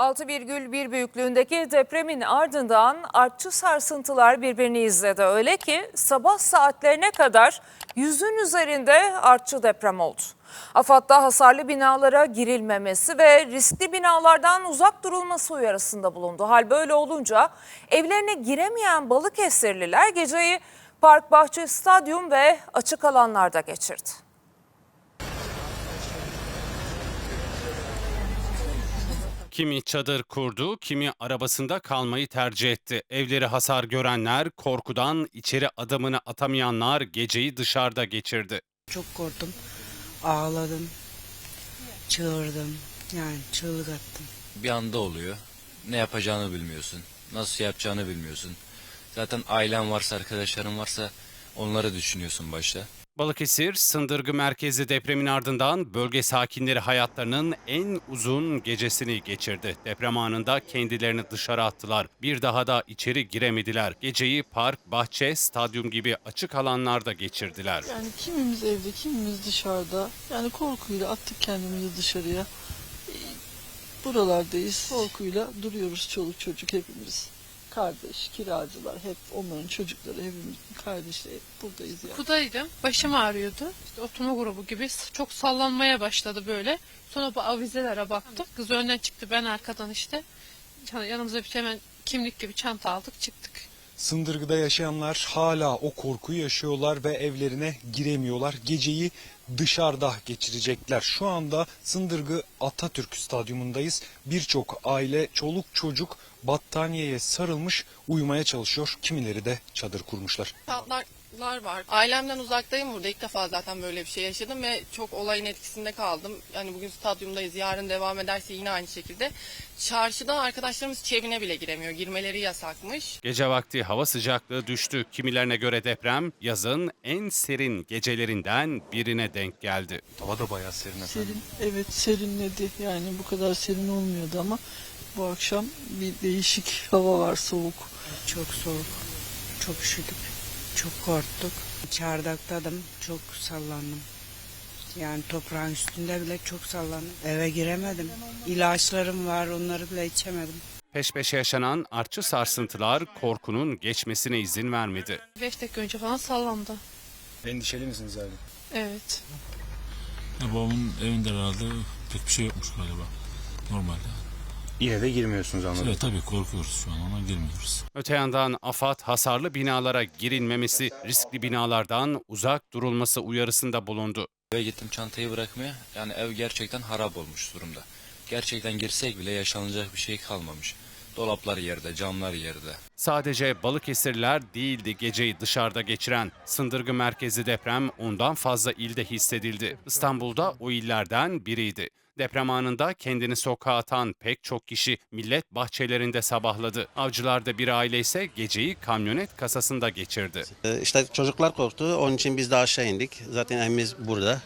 6,1 büyüklüğündeki depremin ardından artçı sarsıntılar birbirini izledi. Öyle ki sabah saatlerine kadar yüzün üzerinde artçı deprem oldu. AFAD'da hasarlı binalara girilmemesi ve riskli binalardan uzak durulması uyarısında bulundu. Hal böyle olunca evlerine giremeyen Balıkesirliler geceyi park, bahçe, stadyum ve açık alanlarda geçirdi. Kimi çadır kurdu, kimi arabasında kalmayı tercih etti. Evleri hasar görenler, korkudan içeri adımını atamayanlar geceyi dışarıda geçirdi. Çok korktum. Ağladım. Çığırdım. Yani çığlık attım. bir anda oluyor. Ne yapacağını bilmiyorsun. Nasıl yapacağını bilmiyorsun. Zaten ailen varsa, arkadaşların varsa onları düşünüyorsun başta. Balıkesir, Sındırgı merkezli depremin ardından bölge sakinleri hayatlarının en uzun gecesini geçirdi. Deprem anında kendilerini dışarı attılar. Bir daha da içeri giremediler. Geceyi park, bahçe, stadyum gibi açık alanlarda geçirdiler. Yani kimimiz evde, kimimiz dışarıda. Yani korkuyla attık kendimizi dışarıya. Buralardayız. Korkuyla duruyoruz çoluk çocuk hepimiz. Kardeş, kiracılar hep onların çocukları hepimizin kardeşleri hep buradayız yani. Kudaydım. Başım ağrıyordu. İşte oturma grubu gibi çok sallanmaya başladı böyle. Sonra bu avizelere baktım. Kız önden çıktı ben arkadan işte. Yanımıza bir hemen kimlik gibi çanta aldık çıktık. Sındırgı'da yaşayanlar hala o korkuyu yaşıyorlar ve evlerine giremiyorlar. Geceyi dışarıda geçirecekler. Şu anda Sındırgı Atatürk Stadyumundayız. Birçok aile, çoluk çocuk battaniyeye sarılmış uyumaya çalışıyor. Kimileri de çadır kurmuşlar. Tatlar var. Ailemden uzaktayım burada. İlk defa zaten böyle bir şey yaşadım ve çok olayın etkisinde kaldım. Yani bugün stadyumdayız. Yarın devam ederse yine aynı şekilde. Çarşıda arkadaşlarımız hiç evine bile giremiyor. Girmeleri yasakmış. Gece vakti hava sıcaklığı düştü. Kimilerine göre deprem yazın en serin gecelerinden birine denk geldi. Hava da bayağı serin efendim. Serin, evet serinledi. Yani bu kadar serin olmuyordu ama bu akşam bir değişik hava var soğuk. Çok soğuk. Çok üşüdük. Çok korktuk. Çardaktadım. Çok sallandım. Yani toprağın üstünde bile çok sallandım. Eve giremedim. İlaçlarım var onları bile içemedim. Peş peşe yaşanan artçı sarsıntılar korkunun geçmesine izin vermedi. 5 dakika önce falan sallandı. Endişeli misiniz abi? Evet. Ya babamın evinde herhalde pek bir şey yokmuş galiba. Normalde. Yine de girmiyorsunuz anladım. Evet tabii korkuyoruz şu an ama girmiyoruz. Öte yandan AFAD hasarlı binalara girilmemesi, riskli binalardan uzak durulması uyarısında bulundu. Eve gittim çantayı bırakmaya. Yani ev gerçekten harap olmuş durumda. Gerçekten girsek bile yaşanacak bir şey kalmamış. Dolaplar yerde, camlar yerde. Sadece Balıkesirliler değildi geceyi dışarıda geçiren. Sındırgı merkezi deprem ondan fazla ilde hissedildi. İstanbul'da o illerden biriydi. Deprem anında kendini sokağa atan pek çok kişi millet bahçelerinde sabahladı. Avcılarda bir aile ise geceyi kamyonet kasasında geçirdi. Ee, İşte çocuklar korktu. Onun için biz de aşağı indik. Zaten evimiz burada.